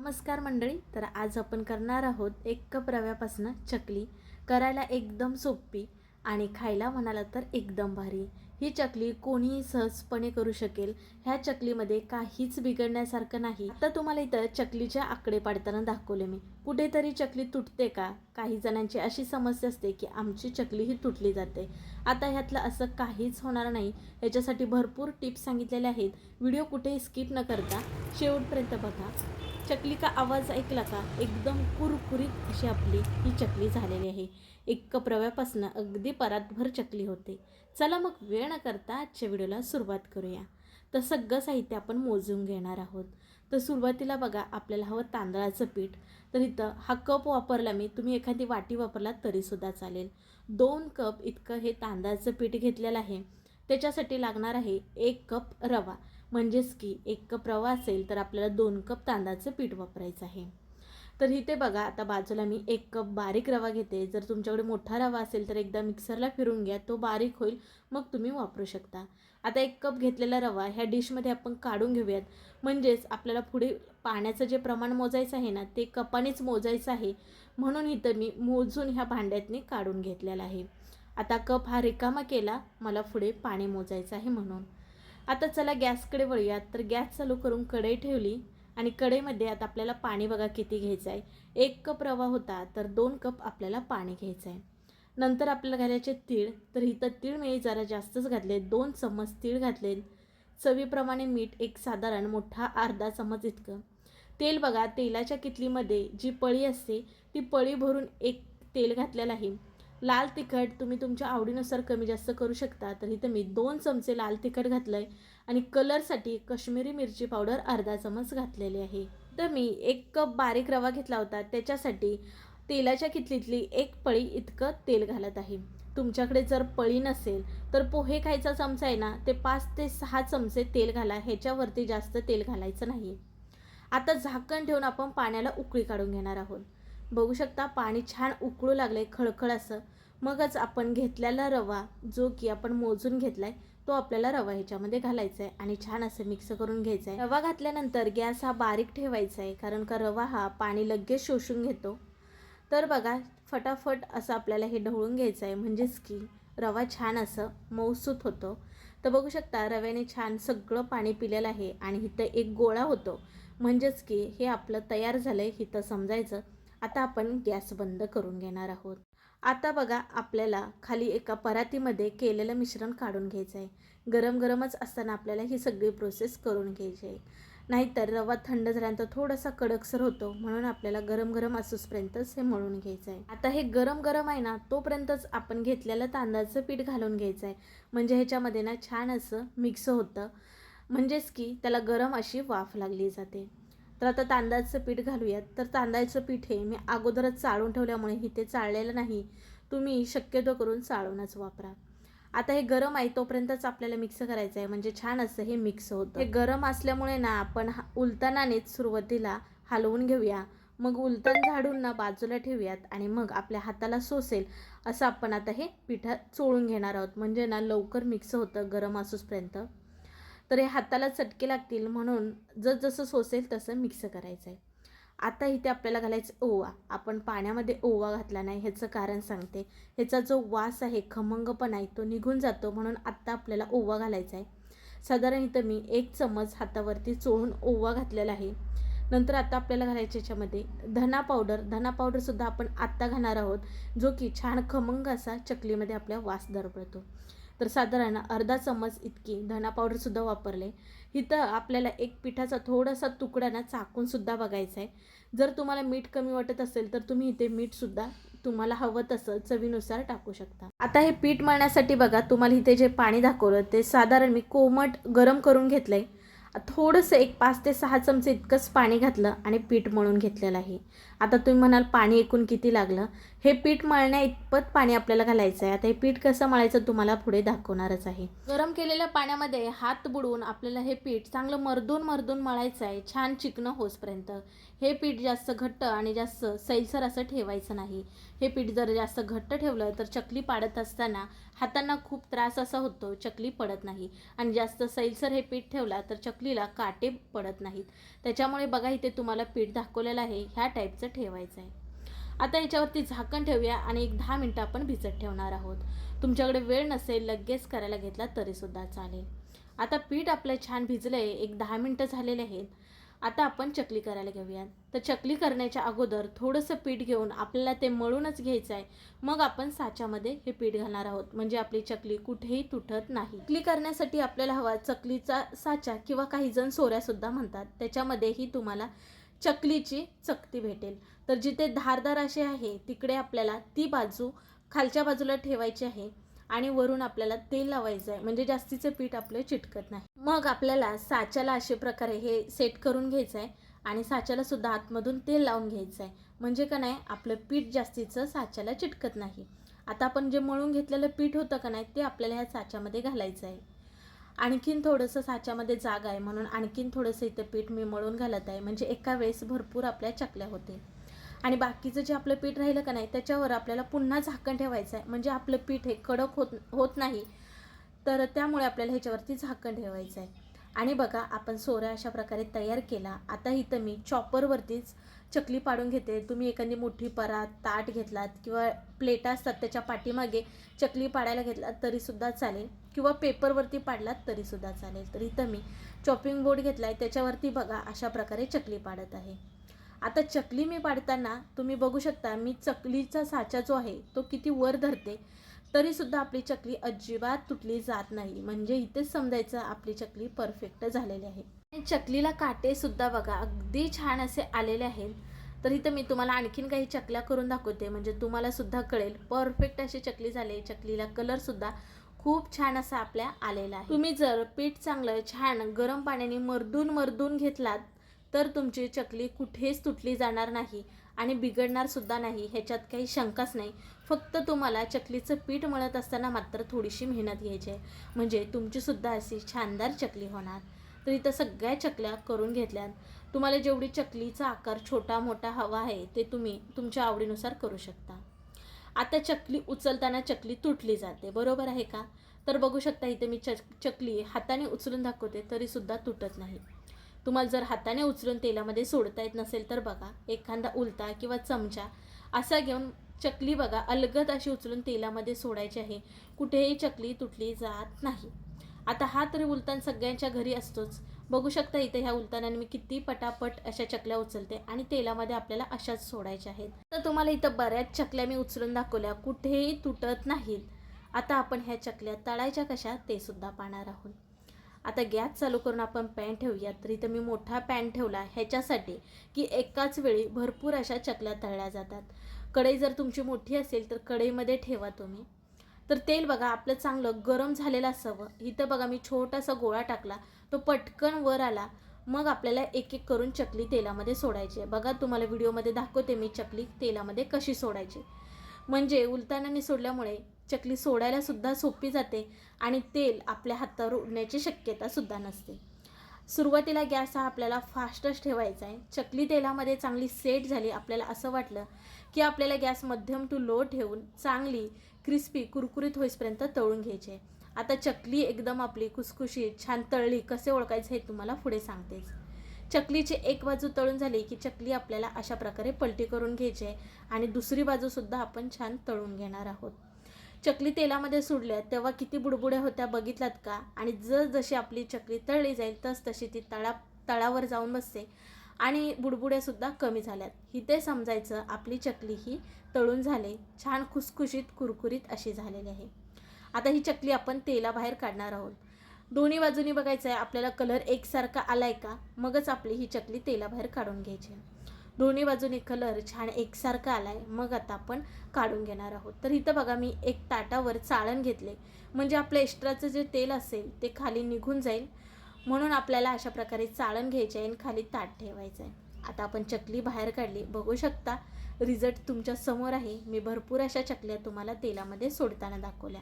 नमस्कार मंडळी तर आज आपण करणार आहोत एक कप रव्यापासून चकली. करायला एकदम सोपी आणि खायला म्हणाला तर एकदम भारी. ही चकली कोणीही सहजपणे करू शकेल. ह्या चकलीमध्ये काहीच बिघडण्यासारखं नाही. आता तुम्हाला इथं चकलीचे आकडे पाडताना दाखवले मी. कुठेतरी चकली तुटते का? काही जणांची अशी समस्या असते की आमची चकली ही तुटली जाते. आता ह्यातलं असं काहीच होणार नाही. याच्यासाठी भरपूर टिप्स सांगितलेले आहेत. व्हिडिओ कुठेही स्किप न करता शेवटपर्यंत बघा. चकलीचा आवाज ऐकला का? एकदम कुरकुरीत अशी आपली ही चकली झालेली आहे. एक कप रव्यापासून अगदी परातभर चकली होते. चला मग वेळ न करता आजच्या व्हिडिओला सुरुवात करूया. तर सगळं साहित्य आपण मोजून घेणार आहोत. तर सुरुवातीला बघा आपल्याला हवं तांदळाचं पीठ. तर इथं हा कप वापरला मी तुम्ही एखादी वाटी वापरला तरीसुद्धा चालेल. दोन कप इतकं हे तांदळाचं पीठ घेतलेलं आहे. त्याच्यासाठी लागणार आहे एक कप रवा. म्हणजेच की एक कप रवा असेल तर आपल्याला दोन कप तांदळाचं पीठ वापरायचं आहे. तर इथे बघा आता बाजूला मी एक कप बारीक रवा घेते. जर तुमच्याकडे मोठा रवा असेल तर एकदा मिक्सरला फिरून घ्या तो बारीक होईल मग तुम्ही वापरू शकता. आता एक कप घेतलेला रवा ह्या डिशमध्ये आपण काढून घेऊयात. म्हणजेच आपल्याला पुढे पाण्याचं जे प्रमाण मोजायचं आहे ना ते कपानेच मोजायचं आहे. म्हणून इथं मी मोजून ह्या भांड्यातनी काढून घेतलेला आहे. आता कप हा रिकामा केला मला पुढे पाणी मोजायचं आहे म्हणून. आता चला गॅसकडे वळूयात. तर गॅस चालू करून कढई ठेवली. आणि कढईमध्ये आता आपल्याला पाणी बघा किती घ्यायचं आहे एक कप रवा होता तर दोन कप आपल्याला पाणी घ्यायचं आहे नंतर आपल्याला घालायचे तीळ तर इथं तीळ मी जरा जास्तच घातले दोन चम्मच तीळ घातले. चवीप्रमाणे मीठ एक साधारण मोठा अर्धा चम्मच इतकं. तेल बघा तेलाच्या किटलीमध्ये जी पळी असते ती पळी भरून एक तेल घातलेलं आहे. लाल तिखट तुम्ही तुमच्या आवडीनुसार कमी जास्त करू शकता. तर इथं मी दोन चमचे लाल तिखट घातलं आहे आणि कलरसाठी कश्मीरी मिरची पावडर अर्धा चमच घातलेली आहे. तर मी एक कप बारीक रवा घेतला होता. त्याच्यासाठी तेलाच्या कितलीतली एक पळी इतकं तेल घालत आहे. तुमच्याकडे जर पळी नसेल तर पोहे खायचा चमचा आहे ना ते पाच ते सहा चमचे तेल घाला. ह्याच्यावरती जास्त तेल घालायचं नाही. आता झाकण ठेवून आपण पाण्याला उकळी काढून घेणार आहोत. बघू शकता पाणी छान उकळू लागले खळखळ असं. मगच आपण घेतलेला रवा जो की आपण मोजून घेतलाय तो आपल्याला रवा ह्याच्यामध्ये घालायचा आहे आणि छान असं मिक्स करून घ्यायचा आहे रवा घातल्यानंतर गॅस हा बारीक ठेवायचा आहे कारण का रवा हा पाणी लगेच शोषून घेतो. तर बघा फटाफट असं आपल्याला हे ढवळून घ्यायचं आहे म्हणजेच की रवा छान असं मौसूत होतो. तर बघू शकता रव्याने छान सगळं पाणी पिलेलं आहे आणि इथं एक गोळा होतो. म्हणजेच की हे आपलं तयार झालं आहे इथं समजायचं. आता आपण गॅस बंद करून घेणार आहोत. आता बघा आपल्याला खाली एका परातीमध्ये केलेलं मिश्रण काढून घ्यायचं आहे गरम गरमच असताना आपल्याला ही सगळी प्रोसेस करून घ्यायची आहे नाहीतर रवा थंड झाल्यानंतर थोडासा कडकसर होतो म्हणून आपल्याला गरम गरम असूसपर्यंतच हे मळून घ्यायचं आहे आता हे गरम गरम आहे ना तोपर्यंतच आपण घेतलेलं तांदळाचं पीठ घालून घ्यायचं आहे म्हणजे ह्याच्यामध्ये ना छान असं मिक्स होतं. म्हणजेच की त्याला गरम अशी वाफ लागली जाते. तर आता तांदळाचं पीठ घालूयात. तर तांदळाचं पीठ हे मी अगोदरच चाळून ठेवल्यामुळे इथे चाळलेलं नाही. तुम्ही शक्यतो करून चाळूनच वापरा. आता हे गरम आहे तोपर्यंतच आपल्याला मिक्स करायचं आहे. म्हणजे छान असं हे मिक्स होतं. हे गरम असल्यामुळे ना आपण उलतानानेच सुरुवातीला हलवून घेऊया. मग उलतान झाडून ना बाजूला ठेवूयात आणि मग आपल्या हाताला सोसेल असं आपण आता हे पिठात चोळून घेणार आहोत. म्हणजे ना लवकर मिक्स होतं गरम असूसपर्यंत. तर हे हाताला चटके लागतील म्हणून जसं सोसेल तसं मिक्स करायचं आहे आता इथे आपल्याला घालायचं ओवा. आपण पाण्यामध्ये ओवा घातला नाही ह्याचं कारण सांगते. ह्याचा जो वास आहे खमंगपणा आहे तो निघून जातो म्हणून आत्ता आपल्याला ओवा घालायचा आहे साधारण इथं मी एक चमच हातावरती चोळून ओवा घातलेला आहे. नंतर आता आपल्याला घालायचं याच्यामध्ये धना पावडर. धना पावडरसुद्धा आपण आत्ता घालणार आहोत जो की छान खमंग असा चकलीमध्ये आपल्या वास दरपळतो. तर साधारण अर्धा चम्मच इतकी धना पावडरसुद्धा वापरले. इथं आपल्याला एक पिठाचा थोडासा तुकडा ना चाकूनसुद्धा बघायचा आहे जर तुम्हाला मीठ कमी वाटत असेल तर तुम्ही इथे मीठसुद्धा तुम्हाला हवं तसं चवीनुसार टाकू शकता. आता हे पीठ मळण्यासाठी बघा तुम्हाला इथे जे पाणी दाखवलं ते साधारण मी कोमट गरम करून घेतलं आहे थोडंसं एक पाच ते सहा चमचे इतकंच पाणी घातलं आणि पीठ मळून घेतलेलं आहे. आता तुम्ही म्हणाल पाणी एकूण किती लागलं? हे पीठ मळण्या इतपत पाणी आपल्याला घालायचं आहे. आता हे पीठ कसं मळायचं तुम्हाला पुढे दाखवणारच आहे. गरम केलेल्या पाण्यामध्ये हात बुडवून आपल्याला हे पीठ चांगलं मर्दून मर्दून मळायचं आहे. छान चिकनं होसपर्यंत. हे पीठ जास्त घट्ट आणि जास्त सैलसर असं ठेवायचं नाही. हे पीठ जर जास्त घट्ट ठेवलं तर चकली पाडत असताना हातांना खूप त्रास असा होतो चकली पडत नाही. आणि जास्त सैलसर हे पीठ ठेवला तर चकलीला काटे पडत नाहीत. त्याच्यामुळे बघा इथे तुम्हाला पीठ दाखवलेलं आहे ह्या टाईपचं ठेवायचं आहे आता याच्यावरती झाकण ठेवूया आणि एक दहा मिनटं आपण भिजत ठेवणार आहोत. तुमच्याकडे वेळ नसेल लगेच करायला घेतला तरीसुद्धा चालेल. आता पीठ आपलं छान भिजलं आहे एक दहा मिनटं झालेले आहेत. आता आपण चकली करायला घेऊयात. तर चकली करण्याच्या अगोदर थोडंसं पीठ घेऊन आपल्याला ते मळूनच घ्यायचं आहे. मग आपण साच्यामध्ये हे पीठ घालणार आहोत. म्हणजे आपली चकली कुठेही तुटत नाही. चकली करण्यासाठी आपल्याला हवा चकलीचा साचा किंवा काही जण सोऱ्यासुद्धा म्हणतात. त्याच्यामध्येही तुम्हाला चकलीची चकती भेटेल. तर जिथे धारदार असे आहे तिकडे आपल्याला ती बाजू खालच्या बाजूला ठेवायची आहे. आणि वरून आपल्याला तेल लावायचं आहे म्हणजे जास्तीचं पीठ आपलं चिटकत नाही. मग आपल्याला साच्याला अशा प्रकारे हे सेट करून घ्यायचं आहे आणि साच्याला सुद्धा आतमधून तेल लावून घ्यायचं आहे म्हणजे का नाही आपलं पीठ जास्तीचं साच्याला चिटकत नाही. आता आपण जे मळून घेतलेलं पीठ होतं का नाही ते आपल्याला ह्या साच्यामध्ये घालायचं आहे आणखीन थोडंसं साच्यामध्ये जागा आहे म्हणून आणखीन थोडंसं इथं पीठ मी मळून घालत आहे. म्हणजे एका वेळेस भरपूर आपल्या चकल्या होते आणि बाकीचं जे आपलं पीठ राहिलं का नाही त्याच्यावर आपल्याला पुन्हा झाकण ठेवायचं आहे. म्हणजे आपलं पीठ हे कडक होत होत नाही तर त्यामुळे आपल्याला ह्याच्यावरती झाकण ठेवायचं आहे. आणि बघा आपण सोऱ्या अशा प्रकारे तयार केला. आता इथं मी चॉपरवरतीच चकली पाडून घेते. तुम्ही एखादी मोठी परात ताट घेतलात किंवा प्लेटा असतात त्याच्या पाठीमागे चकली पाडायला घेतलात तरीसुद्धा चालेल. किंवा पेपरवरती पाडलात तरीसुद्धा चालेल. तर इथं मी चॉपिंग बोर्ड घेतला आहे त्याच्यावरती बघा अशा प्रकारे चकली पाडत आहे. आता चकली मी पाडताना तुम्ही बघू शकता मी चकलीचा साचा जो आहे तो किती वर धरते तरीसुद्धा आपली चकली अजिबात तुटली जात नाही. म्हणजे इथेच समजायचं आपली चकली परफेक्ट झालेली आहे. चकलीला काटेसुद्धा बघा अगदी छान असे आलेले आहेत. तर इथं मी तुम्हाला आणखीन काही चकल्या करून दाखवते म्हणजे तुम्हाला सुद्धा कळेल. परफेक्ट अशी चकली झाली चकलीला कलरसुद्धा खूप छान असा आपल्या आलेला आहे. तुम्ही जर पीठ चांगलं छान गरम पाण्याने मर्दून मर्दून घेतलात तर तुमची चकली कुठेच तुटली जाणार नाही आणि बिघडणार सुद्धा नाही ह्याच्यात काही शंकाच नाही. फक्त तुम्हाला चकलीचं पीठ मळत असताना मात्र थोडीशी मेहनत घ्यायची आहे. म्हणजे तुमचीसुद्धा अशी छानदार चकली होणार. तर इथं सगळ्या चकल्या करून घेतल्यात. तुम्हाला जेवढी चकलीचा आकार छोटा मोठा हवा आहे ते तुम्ही तुमच्या आवडीनुसार करू शकता. आता चकली उचलताना चकली तुटली जाते बरोबर आहे का? तर बघू शकता इथे मी चक चकली हाताने उचलून दाखवते तरीसुद्धा तुटत नाही. तुम्हाला जर हाताने उचलून तेलामध्ये सोडता येत नसेल तर बघा एखादा उलटा किंवा चमचा असा घेऊन चकली बघा अलगद अशी उचलून तेलामध्ये सोडायची आहे. कुठेही चकली तुटली जात नाही. आता हा तरी उलतान सगळ्यांच्या घरी असतोच. बघू शकता इथे ह्या उलतानाने मी किती पटापट अशा चकल्या उचलते आणि तेलामध्ये आपल्याला अशाच सोडायच्या आहेत. तर तुम्हाला इथं बऱ्याच चकल्या मी उचलून दाखवल्या कुठेही तुटत नाहीत. आता आपण ह्या चकल्या तळायच्या कशा ते सुद्धा पाहणार आहोत. आता गॅस चालू करून आपण पॅन ठेवूया तर इथं मी मोठा पॅन ठेवला ह्याच्यासाठी की एकाच वेळी भरपूर अशा चकल्या तळल्या जातात. कढई जर तुमची मोठी असेल तर कढईमध्ये ठेवा तुम्ही. तर तेल बघा आपलं चांगलं गरम झालेलं असावं. इथं बघा मी छोटासा गोळा टाकला. तो पटकन वर आला. मग आपल्याला एक एक करून चकली तेलामध्ये सोडायची आहे. बघा तुम्हाला व्हिडिओमध्ये दाखवते मी चकली तेलामध्ये कशी सोडायची. म्हणजे उलतानाने सोडल्यामुळे चकली सोडायला सुद्धा सोपी जाते आणि तेल आपल्या हातावर उडण्याची शक्यता सुद्धा नसते. सुरुवातीला गॅस हा आपल्याला फास्टच ठेवायचा आहे. चकली तेलामध्ये चांगली सेट झाली आपल्याला असं वाटलं की आपल्याला गॅस मध्यम टू लो ठेवून चांगली क्रिस्पी कुरकुरीत होईपर्यंत तळून घ्यायचे आता चकली एकदम आपली खुसखुशीत छान तळली कसे ओळखायचं हे तुम्हाला पुढे सांगतेच. चकलीची एक बाजू तळून झाली की चकली आपल्याला अशा प्रकारे पलटी करून घ्यायची आहे आणि दुसरी बाजूसुद्धा आपण छान तळून घेणार आहोत. चकली तेलामध्ये सोडल्या तेव्हा किती बुडबुड्या होत्या बघितलात का? आणि जर जशी आपली चकली तळली जाईल तस तशी ती तळा तळावर जाऊन बसते. आणि बुडबुड्यासुद्धा कमी झाल्यात. इथे समजायचं आपली चकली ही तळून झाले छान खुसखुशीत कुरकुरीत अशी झालेली आहे. आता ही चकली आपण तेलाबाहेर काढणार आहोत. दोन्ही बाजूनी बघायचं आहे आपल्याला कलर एकसारखा आलाय का? मगच आपली ही चकली तेलाबाहेर काढून घ्यायची दोन्ही बाजूने कलर छान एकसारखा आला आहे मग आता आपण काढून घेणार आहोत. तर इथं बघा मी एक ताटावर चाळण घेतले म्हणजे आपलं एक्स्ट्राचं जे तेल असेल ते खाली निघून जाईल. म्हणून आपल्याला अशा प्रकारे चाळण घ्यायची आहे आणि खाली ताट ठेवायचं आहे. आता आपण चकली बाहेर काढली. बघू शकता रिझल्ट तुमच्यासमोर आहे. मी भरपूर अशा चकल्या तुम्हाला तेलामध्ये सोडताना दाखवल्या.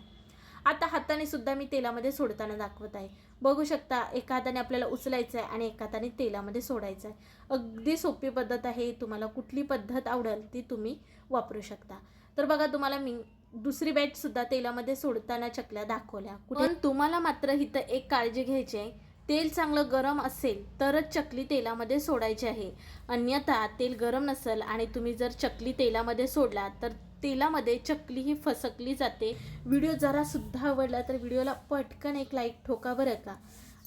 आता हाताने सुद्धा मी तेलामध्ये सोडताना दाखवत आहे. बघू शकता एका हाताने आपल्याला उचलायचं आहे आणि एका हाताने तेलामध्ये सोडायचं आहे अगदी सोपी पद्धत आहे तुम्हाला कुठली पद्धत आवडेल ती तुम्ही वापरू शकता. तर बघा तुम्हाला मी दुसरी बॅच सुद्धा तेलामध्ये सोडताना चकल्या दाखवल्या. पण तुम्हाला मात्र इथं एक काळजी घ्यायची आहे. तेल चांगलं गरम असेल तरच चकली तेलामध्ये सोडायची आहे. अन्यथा तेल गरम नसेल आणि तुम्ही जर चकली तेलामध्ये सोडला तर तेलामध्ये चकली ही फसकली जाते. व्हिडिओ जरासुद्धा आवडला तर व्हिडिओला पटकन एक लाईक ठोका बरं का.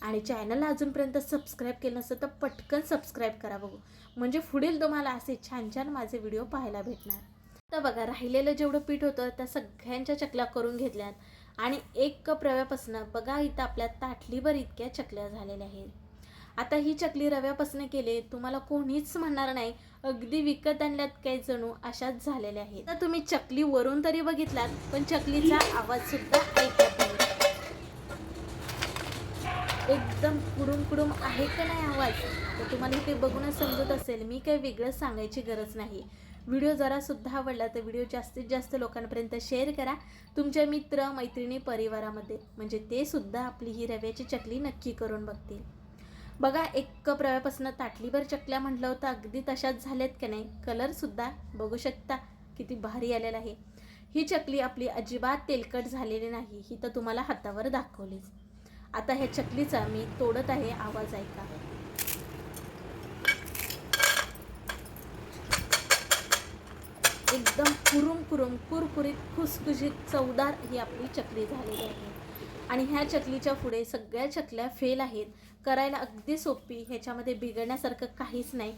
आणि चॅनलला अजूनपर्यंत सबस्क्राईब केलं नसेल तर पटकन सबस्क्राईब करा बघू. म्हणजे पुढील तुम्हाला असे छान छान माझे व्हिडिओ पाहायला भेटणार. तर बघा राहिलेलं जेवढं पीठ होतं त्या सगळ्यांच्या चकल्या करून घेतल्यात. आणि एक कप रव्यापासनं बघा इथं आपल्या ताटलीभर इतक्या चकल्या झालेल्या आहेत. आता ही चकली रव्यापासून केले तुम्हाला कोणीच म्हणणार नाही अगदी विकत आणल्यात काही जणू अशाच झालेल्या आहेत. तर तुम्ही चकली वरून तरी बघितलात पण चकलीचा आवाज सुद्धा ऐकत नाही. एकदम कुडूम कुडूम आहे का नाही आवाज? तर तुम्हाला इथे बघूनच समजत असेल मी काही वेगळं सांगायची गरज नाही. व्हिडिओ जरा सुद्धा आवडला तर व्हिडिओ जास्तीत जास्त लोकांपर्यंत शेअर करा. तुमच्या मित्र मैत्रिणी परिवारामध्ये म्हणजे ते सुद्धा आपली ही रव्याची चकली नक्की करून बघतील. बघा एक कप रव्यापासून ताटलीभर चकल्या म्हटलं होतं अगदी तशाच झाल्यात का नाही? कलरसुद्धा बघू शकता किती भारी आलेला आहे. ही चकली आपली अजिबात तेलकट झालेली नाही ही तर तुम्हाला हातावर दाखवलीच. आता ह्या चकलीचा मी तोडत आहे आवाज ऐका. एकदम कुरुम कुरुम कुरकुरीत खुसखुशीत चवदार ही आपली चकली झालेली आहे. आणि ह्या चकलीच्या पुढे सगळ्या चकल्या फेल आहेत. करायला अगदी सोपी ह्याच्यामध्ये बिघडण्यासारखं काहीच नाही.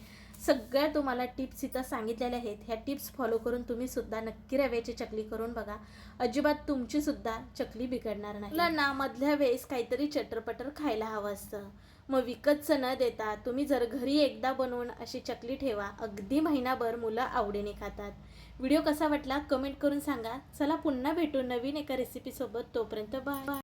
सगळ्या तुम्हाला टिप्स इथं सांगितलेल्या आहेत. ह्या टिप्स फॉलो करून तुम्ही सुद्धा नक्की रव्याची चकली करून बघा. अजिबात तुमची सुद्धा चकली बिघडणार नाही. मुलांना मधल्या वेळेस काहीतरी चटरपटर खायला हवं असतं. मग विकतचं न देता तुम्ही जर घरी एकदा बनवून अशी चकली ठेवा अगदी महिनाभर मुलं आवडीने खातात. व्हिडिओ कसा वाटला कमेंट करून सांगा. चला पुन्हा भेटू नवीन एका रेसिपीसोबत तोपर्यंत बाय